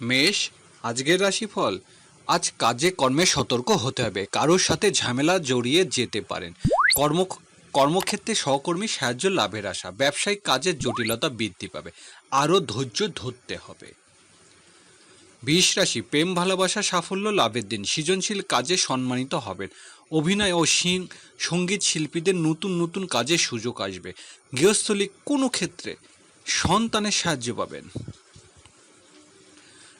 মেষ, আজকের রাশিফল। আজ কাজে কর্মে সতর্ক হতে হবে। কারোর সাথে ঝামেলা জড়িয়ে যেতে পারেন। কর্ম, কর্মক্ষেত্রে সহকর্মী সাহায্য লাভের আশা। ব্যবসায়িক কাজের জটিলতা বৃদ্ধি পাবে। আরও ধৈর্য ধরতে হবে। বিষ রাশি, প্রেম, ভালোবাসা, সাফল্য লাভের দিন। সৃজনশীল কাজে সম্মানিত হবেন। অভিনয় ও সিং- সংগীত শিল্পীদের নতুন নতুন কাজের সুযোগ আসবে। গৃহস্থলী কোনো ক্ষেত্রে সন্তানের সাহায্য পাবেন।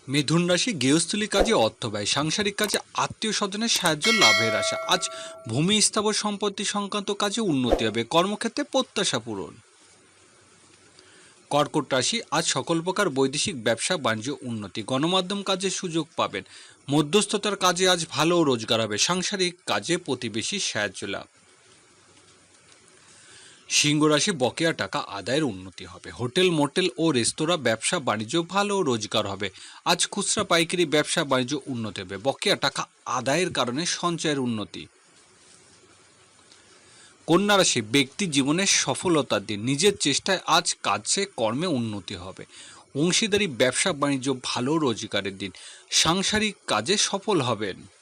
মিথুন রাশি গৃহস্থলী কাজে অর্থ ব্যয়, সাংসারিক কাজে আত্মীয় স্বজনের সাহায্য, লাভের আশা। আজ ভূমি স্থাবর সম্পত্তি সংক্রান্ত কাজে উন্নতি হবে, কর্মক্ষেত্রে প্রত্যাশা পূরণ। কর্কট রাশি, আজ সকল প্রকার বৈদেশিক ব্যবসা, বাণিজ্য উন্নতি, গণমাধ্যম কাজে সুযোগ পাবেন। মধ্যস্থতার কাজে আজ ভালো রোজগার হবে, সাংসারিক কাজে প্রতিবেশী সাহায্য লাভ। সিংহ রাশি বকেয়া টাকা আদায়ের উন্নতি হবে। হোটেল, মোটেল ও রেস্তোরাঁ ব্যবসা বাণিজ্য ভালো রোজগার হবে। আজ খুচরা পাইকারি ব্যবসা বাণিজ্য উন্নতি হবে। বকেয়া টাকা আদায়ের কারণে সঞ্চয়ের উন্নতি। কন্যা রাশি ব্যক্তি জীবনের সফলতার দিন। নিজের চেষ্টায় আজ কাজে, কর্মে উন্নতি হবে। অংশীদারি ব্যবসা বাণিজ্য ভালো রোজগারের দিন। সাংসারিক কাজে সফল হবেন।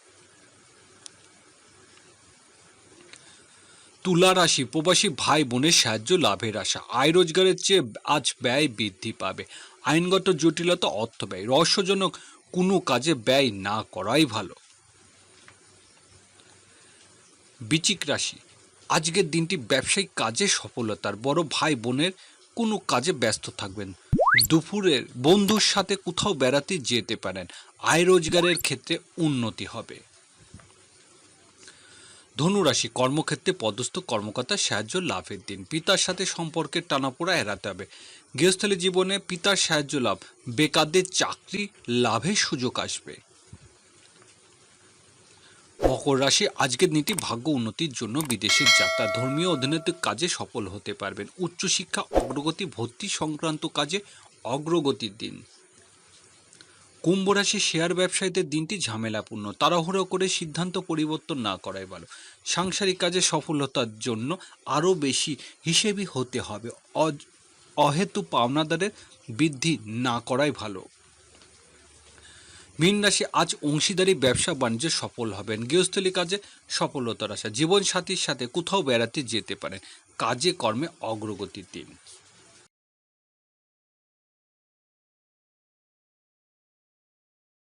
তুলা রাশি প্রবাসী ভাই বোনের সাহায্য লাভের আশা। আয় রোজগারের চেয়ে আজ ব্যয় বৃদ্ধি পাবে। আইনগত জটিলতা, অর্থ ব্যয়। রহস্যজনক, কোনো কাজে ব্যয় না করাই ভালো। বিচিক রাশি। আজকের দিনটি ব্যবসায়িক কাজে সফলতার। বড় ভাই বোনের কোনো কাজে ব্যস্ত থাকবেন। দুপুরের বন্ধুর সাথে কোথাও বেড়াতে যেতে পারেন। আয় রোজগারের ক্ষেত্রে উন্নতি হবে। ধনুরাশি কর্মক্ষেত্রে পদস্থ কর্মকর্তার সাহায্য লাভের দিন। পিতার সাথে সম্পর্কের টানাপোড়া এড়াতে হবে। গৃহস্থলী জীবনে পিতার সাহায্য লাভ। বেকারদের চাকরি লাভের সুযোগ আসবে। মকর রাশি আজকের দিনটি ভাগ্য উন্নতির জন্য বিদেশের যাত্রা। ধর্মীয় অধীনৈতিক কাজে সফল হতে পারবেন। উচ্চশিক্ষা, অগ্রগতি, ভর্তি সংক্রান্ত কাজে অগ্রগতির দিন। কুম্ভ রাশি শেয়ার ব্যবসায়ীদের দিনটি ঝামেলাপূর্ণ, তাড়াহুড়ো করে সিদ্ধান্ত পরিবর্তন না করাই ভালো। সাংসারিক কাজে সফলতার জন্য আরও বেশি হিসেবি হতে হবে। অহেতু পাওনাদারের বৃদ্ধি না করাই ভালো। মীন রাশি আজ অংশীদারি ব্যবসা বাণিজ্যে সফল হবেন। গৃহস্থলী কাজে সফলতার আশা। জীবনসাথীর সাথে কোথাও বেড়াতে যেতে পারেন। কাজে কর্মে অগ্রগতির দিন।